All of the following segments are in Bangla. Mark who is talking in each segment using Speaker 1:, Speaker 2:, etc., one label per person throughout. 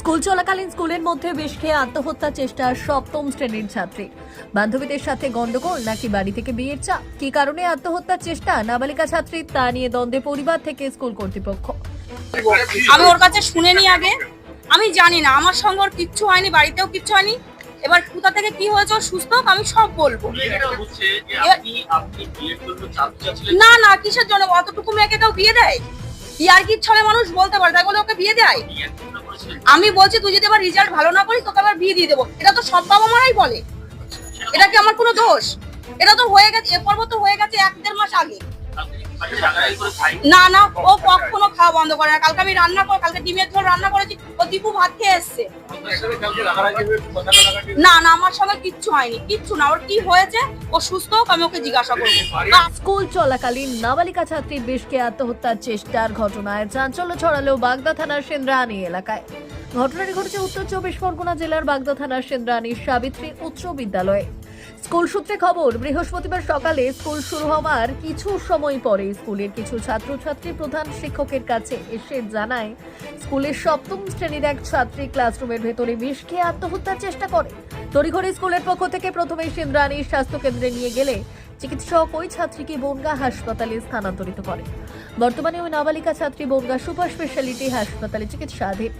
Speaker 1: স্কুল চলাকালীন স্কুলের মধ্যে বেশ খেয়ে আত্মহত্যার চেষ্টা সপ্তম শ্রেণির ছাত্রী। বান্ধবীদের সাথে গন্ডগোল নাকি বাড়ি থেকে বিয়ের চাপ? কি কারণে আত্মহত্যার চেষ্টা? নাবালিকা ছাত্রী তা নিয়ে দ্বন্দ্বে পরিবার থেকে স্কুল কর্তৃপক্ষ।
Speaker 2: আমি ওর কাছে শুনে আগে। আমি জানি না আমার সঙ্গে ওর কিচ্ছু হয়নি বাড়িতেও কিচ্ছু হয়নি। এবার কোথা থেকে কি হয়েছে ও সুস্থ হোক, আমি সব বলব। না না কিসের জন্য? অতটুকু মেয়েকে কেউ বিয়ে দেয়? ইয়ার কি ছলে মানুষ বলতে পারে, তাই বলে ওকে বিয়ে দেয়? আমি বলছি, তুই যদি আবার রেজাল্ট ভালো না করিস, তোকে আবার বিয়ে দিয়ে দেবো। এটা তো সব বাবা মারাই বলে। এটা কি আমার কোনো দোষ? এটা তো হয়ে গেছে, এ পর্ব তো হয়ে গেছে এক দেড় মাস আগে। না না ও কখনো খাওয়া বন্ধ করে না। কালকে আমি রান্না করে কালকে ডিমের ঝোল রান্না করেছি ও দীপু ভাত খেয়ে এসছে। না না আমার সঙ্গে কিচ্ছু হয়নি কিচ্ছু না। ওর কি হয়েছে ও সুস্থ হোক আমি ওকে জিজ্ঞাসা করব। না,
Speaker 1: স্কুল চলাকালীন নাবালিকা ছাত্রীর খেয়ে আত্মহত্যার চেষ্টার ঘটনায় চাঞ্চল্য ছড়ালো বাগদা থানার সেন্দ্রানী এলাকায়। ঘটনাটি ঘটেছে উত্তর চব্বিশ পরগনা জেলার বাগদা থানার সেন্দ্রানী সাবিত্রী উচ্চ বিদ্যালয়ে। স্কুল সূত্রে খবর, বৃহস্পতিবার সকালে স্কুল শুরু হওয়ার কিছু সময় পরে স্কুলের কিছু ছাত্রছাত্রী প্রধান শিক্ষকের কাছে এসে জানায়, স্কুলের সপ্তম শ্রেণির এক ছাত্রী ক্লাসরুমের ভেতরে বিষ খেয়ে আত্মহত্যার চেষ্টা করে। তড়িঘড়ি স্কুলের পক্ষ থেকে প্রথমে সেন্দ্রানী স্বাস্থ্য কেন্দ্রে নিয়ে গেলে চিকিৎসক ওই ছাত্রীকে বনগা হাসপাতালে স্থানান্তরিত করে বর্তমানে ওই নাবালিকা ছাত্রী বনগা সুপার স্পেশালিটি হাসপাতালে চিকিৎসাধীন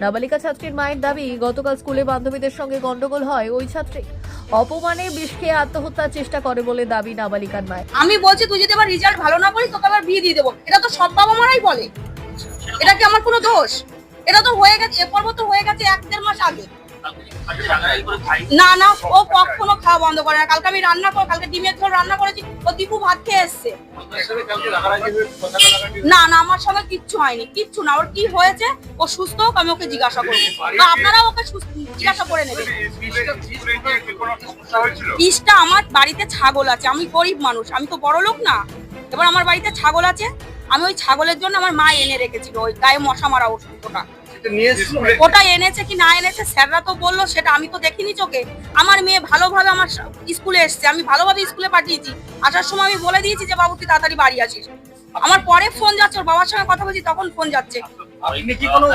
Speaker 1: নাবালিকা ছাত্রীর মায়ের দাবি গতকাল স্কুলে বান্ধবীদের সঙ্গে গন্ডগোল হয় ওই ছাত্রী অপমানে বিষ খেয়ে আত্মহত্যার চেষ্টা করে বলে দাবি নাবালিকার মায়ের
Speaker 2: আমি বলছি তুই যদি আবার রেজাল্ট ভালো না করিস তোকে আবার বিয়ে দিয়ে দেবো এটা তো সব বাবা মারাই বলে এটা কি আমার কোনো দোষ এটা তো হয়ে গেছে এ পর্ব তো হয়ে গেছে এক দেড় মাস আগে না না ও কখনো খাওয়া বন্ধ করে না কালকে আমি রান্না করে কালকে ডিমের ঝোল রান্না করেছি, ও দীপু ভাত খেয়ে এসছে। না না, আমার সঙ্গে কিচ্ছু হয়নি, কিচ্ছু না। ওর কি হয়েছে, ও সুস্থ হোক, আমি ওকে জিজ্ঞাসা করব। বা আপনারা ওকে জিজ্ঞাসা করে নেবেন। বিষটা আমার বাড়িতে ছাগল আছে, আমি গরিব মানুষ, আমি তো বড় লোক না। এবার আমার বাড়িতে ছাগল আছে, আমি ওই ছাগলের জন্য আমার মা এনে রেখেছিল, ওই গায়ে মশা মারা ওষুধ ওটা। ওটা এনেছে কি না এনেছে স্যাররা তো বলল সেটা আমি তো দেখিনি চোখে। আমার মেয়ে ভালোভাবে আমার স্কুলে এসছে আমি ভালোভাবে স্কুলে পাঠিয়েছি। আসার সময় আমি বলে দিয়েছি যে বাবু তুই তাড়াতাড়ি বাড়ি আসিস। আমার পরে ফোন যাচ্ছে ওর বাবার সঙ্গে কথা বলছি তখন ফোন যাচ্ছে।
Speaker 3: আপনি কি কোনো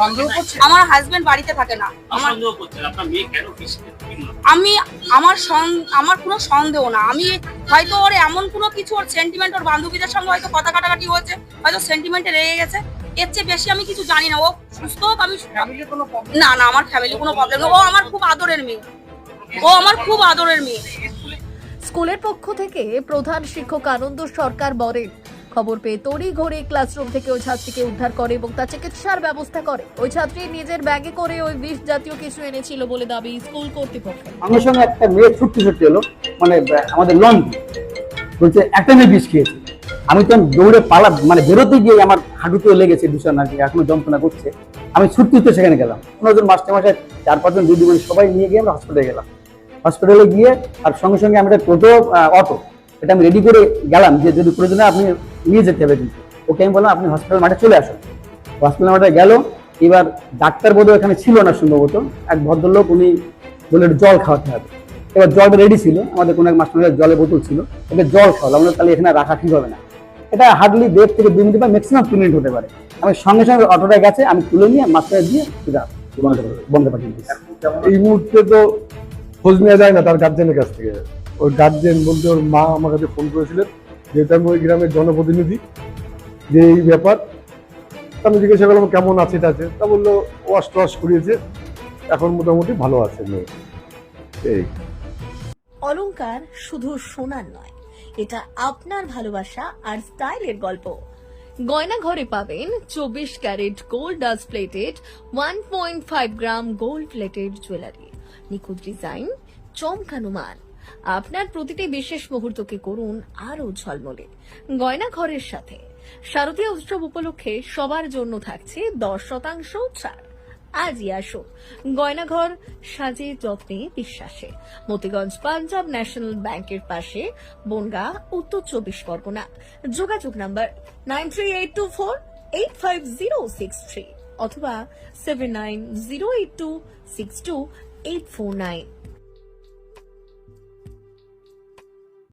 Speaker 3: সন্দেহ করছেন?
Speaker 2: আমার হাজবেন্ড বাড়িতে থাকে না। আমার? আমি আমার আমার কোনো সন্দেহ না। আমি হয়তো ওর এমন কোনো কিছু ওর সেন্টিমেন্ট ওর বান্ধবীদের সঙ্গে হয়তো কথা কাটাকাটি হয়েছে হয়তো সেন্টিমেন্টে রেগে গেছে। এর চেয়ে বেশি আমি কিছু জানি না। ও সুস্থ হোক আমি না না আমার ফ্যামিলি কোনো প্রবলেম ও আমার খুব আদরের মেয়ে। ও আমার খুব আদরের মেয়ে।
Speaker 1: স্কুলের পক্ষ থেকে প্রধান শিক্ষক আনন্দ সরকার বলেন খবর পেয়ে তড়ি ঘড়ি ক্লাসরুম থেকে ওই ছাত্রীকে উদ্ধার করে এবং তার চিকিৎসার ব্যবস্থা করে। ওই ছাত্রী নিজের ব্যাগে করে ওই বিষ জাতীয় কিছু এনেছিল বলে দাবি স্কুল কর্তৃপক্ষের।
Speaker 4: আমার সঙ্গে একটা মেয়ে ছুটতে ছুটতে এলো মানে আমাদের লন বলছে একটা মেয়ে বিষ খেয়েছে। আমি তো দৌড়ে পালা মানে বেরোতে গিয়ে আমার হাঁটুতেও লেগেছে ভীষণ আর কি, এখনও যন্ত্রণা করছে। আমি ছুটতে ছুটতে সেখানে গেলাম। জন মাস্টার মাসে চার পাঁচজন দিদি বোন সবাই নিয়ে গিয়ে আমরা হসপিটালে গেলাম। হসপিটালে গিয়ে আর সঙ্গে সঙ্গে আমি একটা টোটো অটো এটা আমি রেডি করে গেলাম যে যদি প্রয়োজনে আপনি নিয়ে যেতে হবে কিন্তু। ওকে আমি বললাম, আপনি হসপিটাল মাঠে চলে আসুন। হসপিটাল মাঠে গেল। এবার ডাক্তার বোধ এখানে ছিল না সম্ভবত। এক ভদ্রলোক উনি বলে জল খাওয়াতে হবে। এবার জলটা রেডি ছিল। আমাদের কোনো এক মাস্টার জলের বোতল ছিল। ওকে জল খাওয়ালাম। আমরা তাহলে এখানে রাখা ঠিক হবে না। এটা হার্ডলি দেড় থেকে দুই মিনিট বা ম্যাক্সিমাম তিন মিনিট হতে পারে। আমি সঙ্গে সঙ্গে অটোটা গেছে আমি তুলে নিয়ে মাস্টার দিয়ে সেটা বন্ধ পাঠিয়ে দিয়েছি।
Speaker 5: এই মুহূর্তে তো খোঁজ নেওয়া যায় না তার গার্জেনের কাছ থেকে। ওর গার্জেন বলতে ওর মা আমার কাছে ফোন করেছিলেন যেহেতু আমি ওই গ্রামের জনপ্রতিনিধি যে এই ব্যাপার আমি জিজ্ঞাসা করলাম কেমন আছে এটা আছে? তা বলল ওয়াশ টোয়াশ করিয়েছে এখন মোটামুটি ভালো আছে মেয়ে। এই।
Speaker 1: অলংকার শুধু সোনার নয় এটা আপনার ভালোবাসা আর স্টাইলের গল্প। গয়না ঘরে পাবেন চব্বিশ carat gold dust plated one point five gram gold plated jewellery নিখুঁত ডিজাইন চমকানো মান আপনার প্রতিটি বিশেষ মুহূর্তকে করুন আরও ঝলমলে। গয়না ঘরের সাথে। শারদীয় উৎসব উপলক্ষে সবার জন্য থাকছে দশ শতাংশ ছাড়। আজই আসো গয়নাঘর সাজে যত্নে বিশ্বাসে। মতিগঞ্জ পাঞ্জাব ন্যাশনাল ব্যাংকের পাশে বনগা, উত্তর চব্বিশ পরগনা। যোগাযোগ number nine eight two four eight five zero six three অথবা seven nine zero eight two six two eight four nine.